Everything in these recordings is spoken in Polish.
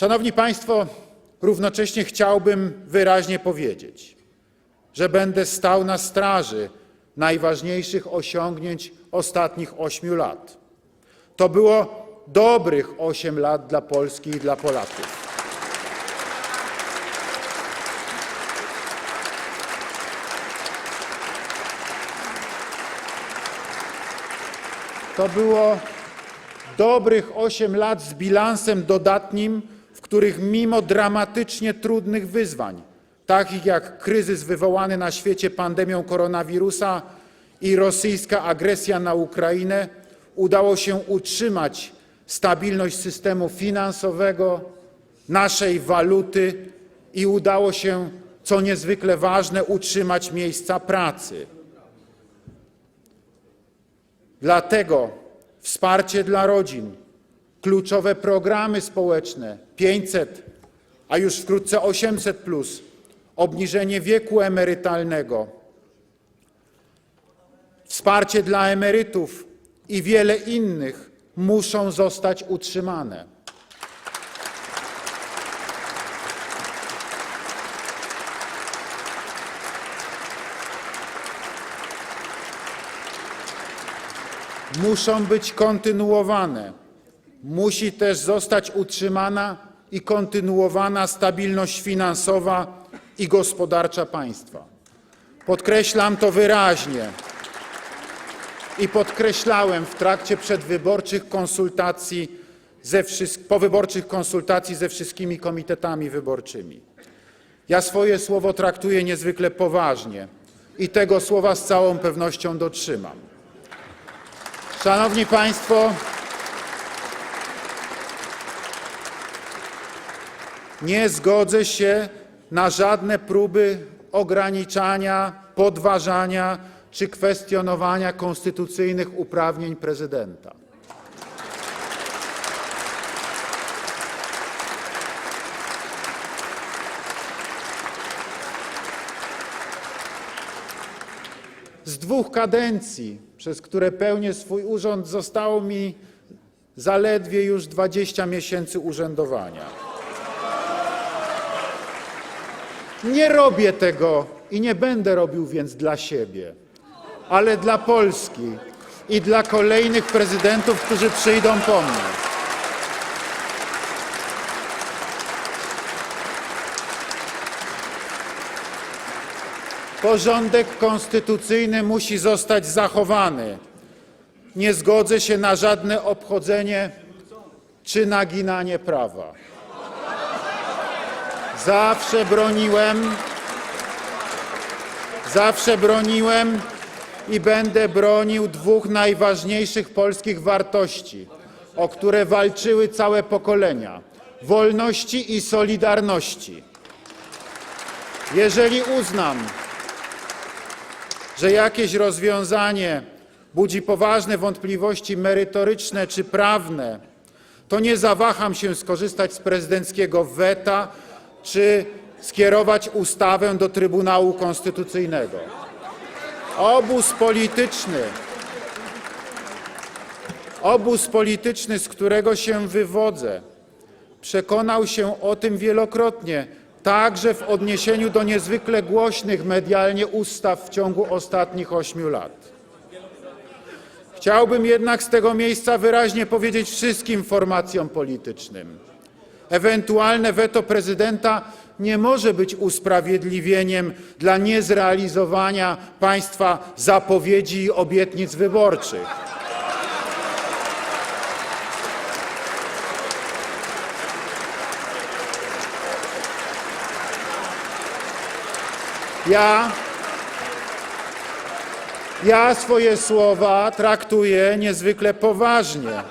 Szanowni Państwo, równocześnie chciałbym wyraźnie powiedzieć, że będę stał na straży najważniejszych osiągnięć ostatnich ośmiu lat. To było dobrych osiem lat dla Polski i dla Polaków. To było dobrych osiem lat z bilansem dodatnim, których mimo dramatycznie trudnych wyzwań, takich jak kryzys wywołany na świecie pandemią koronawirusa i rosyjska agresja na Ukrainę, udało się utrzymać stabilność systemu finansowego, naszej waluty i udało się, co niezwykle ważne, utrzymać miejsca pracy. Dlatego wsparcie dla rodzin, kluczowe programy społeczne 500, a już wkrótce 800, obniżenie wieku emerytalnego, wsparcie dla emerytów i wiele innych muszą zostać utrzymane. muszą być kontynuowane. Musi też zostać utrzymana i kontynuowana stabilność finansowa i gospodarcza państwa. Podkreślam to wyraźnie i podkreślałem w trakcie przedwyborczych konsultacji ze powyborczych konsultacji ze wszystkimi komitetami wyborczymi. Ja swoje słowo traktuję niezwykle poważnie i tego słowa z całą pewnością dotrzymam. Szanowni Państwo, nie zgodzę się na żadne próby ograniczania, podważania czy kwestionowania konstytucyjnych uprawnień prezydenta. Z dwóch kadencji, przez które pełnię swój urząd, zostało mi zaledwie już 20 miesięcy urzędowania. Nie robię tego i nie będę robił więc dla siebie, ale dla Polski i dla kolejnych prezydentów, którzy przyjdą po mnie. Porządek konstytucyjny musi zostać zachowany. Nie zgodzę się na żadne obchodzenie czy naginanie prawa. Zawsze broniłem, zawsze broniłem i będę bronił dwóch najważniejszych polskich wartości, o które walczyły całe pokolenia wolności i solidarności. Jeżeli uznam, że jakieś rozwiązanie budzi poważne wątpliwości merytoryczne czy prawne, to nie zawaham się skorzystać z prezydenckiego weta czy skierować ustawę do Trybunału Konstytucyjnego. Obóz polityczny, obóz polityczny, z którego się wywodzę, przekonał się o tym wielokrotnie, także w odniesieniu do niezwykle głośnych medialnie ustaw w ciągu ostatnich ośmiu lat. Chciałbym jednak z tego miejsca wyraźnie powiedzieć wszystkim formacjom politycznym: ewentualne weto prezydenta nie może być usprawiedliwieniem dla niezrealizowania państwa zapowiedzi i obietnic wyborczych. Ja, ja swoje słowa traktuję niezwykle poważnie.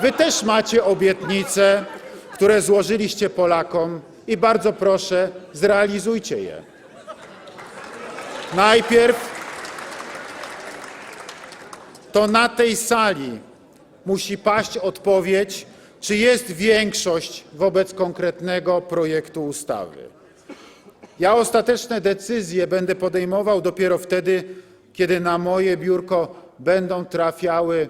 Wy też macie obietnice, które złożyliście Polakom i bardzo proszę, zrealizujcie je. Najpierw to na tej sali musi paść odpowiedź, czy jest większość wobec konkretnego projektu ustawy. Ja ostateczne decyzje będę podejmował dopiero wtedy, kiedy na moje biurko będą trafiały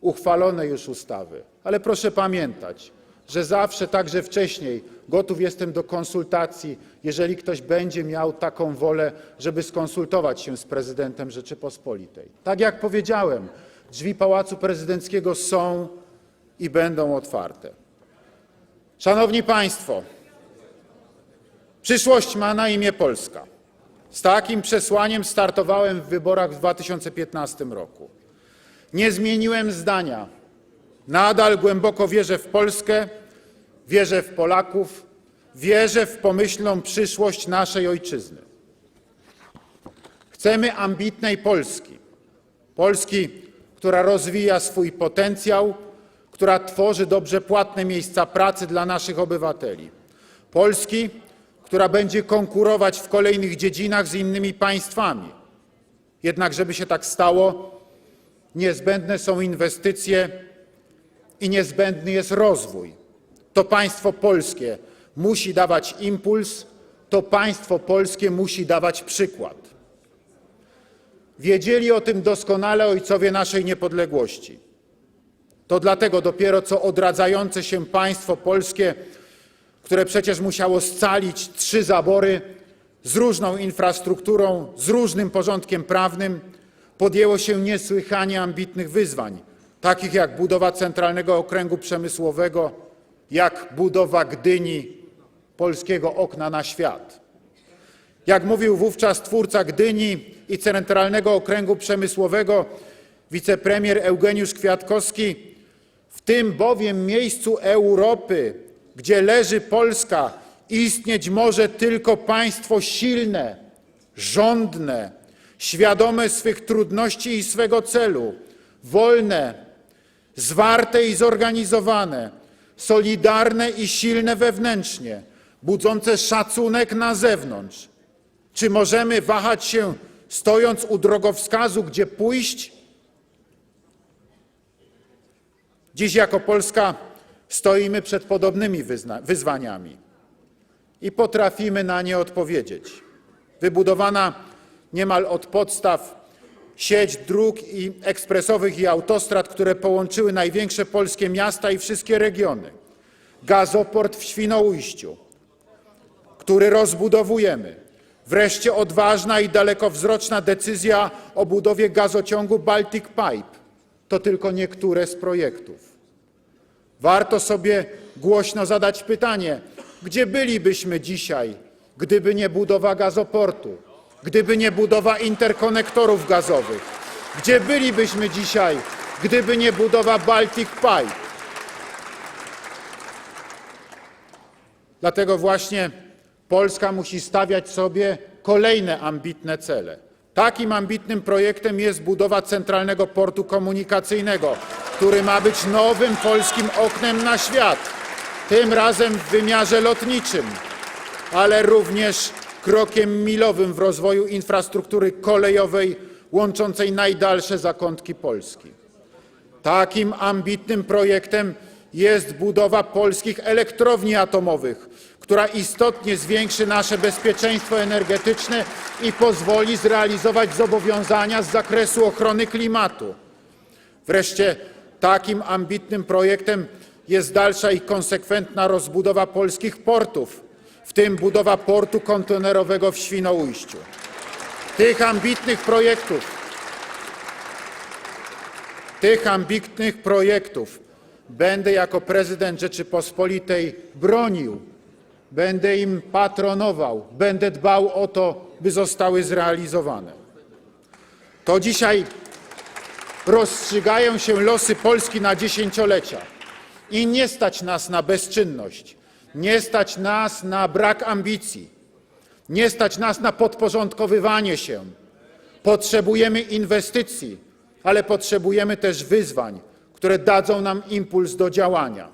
uchwalone już ustawy. Ale proszę pamiętać, że zawsze, także wcześniej, gotów jestem do konsultacji, jeżeli ktoś będzie miał taką wolę, żeby skonsultować się z prezydentem Rzeczypospolitej. Tak jak powiedziałem, drzwi Pałacu Prezydenckiego są i będą otwarte. Szanowni Państwo, przyszłość ma na imię Polska. Z takim przesłaniem startowałem w wyborach w 2015 roku. Nie zmieniłem zdania. Nadal głęboko wierzę w Polskę, wierzę w Polaków, wierzę w pomyślną przyszłość naszej ojczyzny. Chcemy ambitnej Polski. Polski, która rozwija swój potencjał, która tworzy dobrze płatne miejsca pracy dla naszych obywateli. Polski, która będzie konkurować w kolejnych dziedzinach z innymi państwami. Jednak, żeby się tak stało, niezbędne są inwestycje i niezbędny jest rozwój. To państwo polskie musi dawać impuls, to państwo polskie musi dawać przykład. Wiedzieli o tym doskonale ojcowie naszej niepodległości. To dlatego dopiero co odradzające się państwo polskie, które przecież musiało scalić trzy zabory z różną infrastrukturą, z różnym porządkiem prawnym, podjęło się niesłychanie ambitnych wyzwań, takich jak budowa Centralnego Okręgu Przemysłowego, jak budowa Gdyni, polskiego okna na świat. Jak mówił wówczas twórca Gdyni i Centralnego Okręgu Przemysłowego, wicepremier Eugeniusz Kwiatkowski, w tym bowiem miejscu Europy, gdzie leży Polska, istnieć może tylko państwo silne, rządne, świadome swych trudności i swego celu, wolne, zwarte i zorganizowane, solidarne i silne wewnętrznie, budzące szacunek na zewnątrz. Czy możemy wahać się, stojąc u drogowskazu, gdzie pójść? Dziś jako Polska stoimy przed podobnymi wyzwaniami i potrafimy na nie odpowiedzieć. Wybudowana niemal od podstaw sieć dróg i ekspresowych i autostrad, które połączyły największe polskie miasta i wszystkie regiony. Gazoport w Świnoujściu, który rozbudowujemy. Wreszcie odważna i dalekowzroczna decyzja o budowie gazociągu Baltic Pipe. To tylko niektóre z projektów. Warto sobie głośno zadać pytanie, gdzie bylibyśmy dzisiaj, gdyby nie budowa gazoportu, gdyby nie budowa interkonektorów gazowych? Gdzie bylibyśmy dzisiaj, gdyby nie budowa Baltic Pipe? Dlatego właśnie Polska musi stawiać sobie kolejne ambitne cele. Takim ambitnym projektem jest budowa Centralnego Portu Komunikacyjnego, który ma być nowym polskim oknem na świat, tym razem w wymiarze lotniczym, ale również krokiem milowym w rozwoju infrastruktury kolejowej łączącej najdalsze zakątki Polski. Takim ambitnym projektem jest budowa polskich elektrowni atomowych, która istotnie zwiększy nasze bezpieczeństwo energetyczne i pozwoli zrealizować zobowiązania z zakresu ochrony klimatu. Wreszcie takim ambitnym projektem jest dalsza i konsekwentna rozbudowa polskich portów, w tym budowa portu kontenerowego w Świnoujściu. Tych ambitnych projektów tych ambitnych projektów będę jako prezydent Rzeczypospolitej bronił, będę im patronował, będę dbał o to, by zostały zrealizowane. To dzisiaj rozstrzygają się losy Polski na dziesięciolecia i nie stać nas na bezczynność, nie stać nas na brak ambicji, nie stać nas na podporządkowywanie się. Potrzebujemy inwestycji, ale potrzebujemy też wyzwań, które dadzą nam impuls do działania.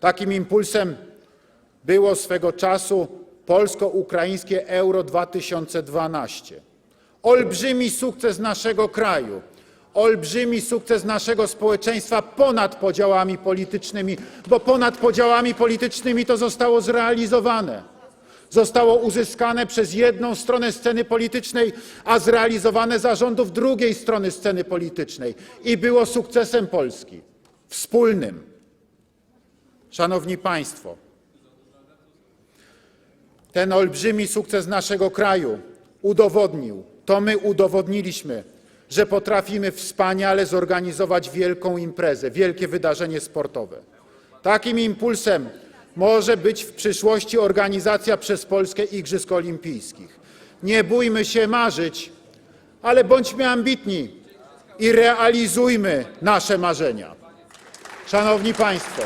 Takim impulsem było swego czasu polsko-ukraińskie Euro 2012. Olbrzymi sukces naszego kraju, olbrzymi sukces naszego społeczeństwa ponad podziałami politycznymi, bo ponad podziałami politycznymi to zostało zrealizowane. Zostało uzyskane przez jedną stronę sceny politycznej, a zrealizowane za rządów drugiej strony sceny politycznej i było sukcesem Polski wspólnym. Szanowni Państwo, ten olbrzymi sukces naszego kraju udowodnił, to my udowodniliśmy, że potrafimy wspaniale zorganizować wielką imprezę, wielkie wydarzenie sportowe. Takim impulsem może być w przyszłości organizacja przez Polskę Igrzysk Olimpijskich. Nie bójmy się marzyć, ale bądźmy ambitni i realizujmy nasze marzenia. Szanowni Państwo,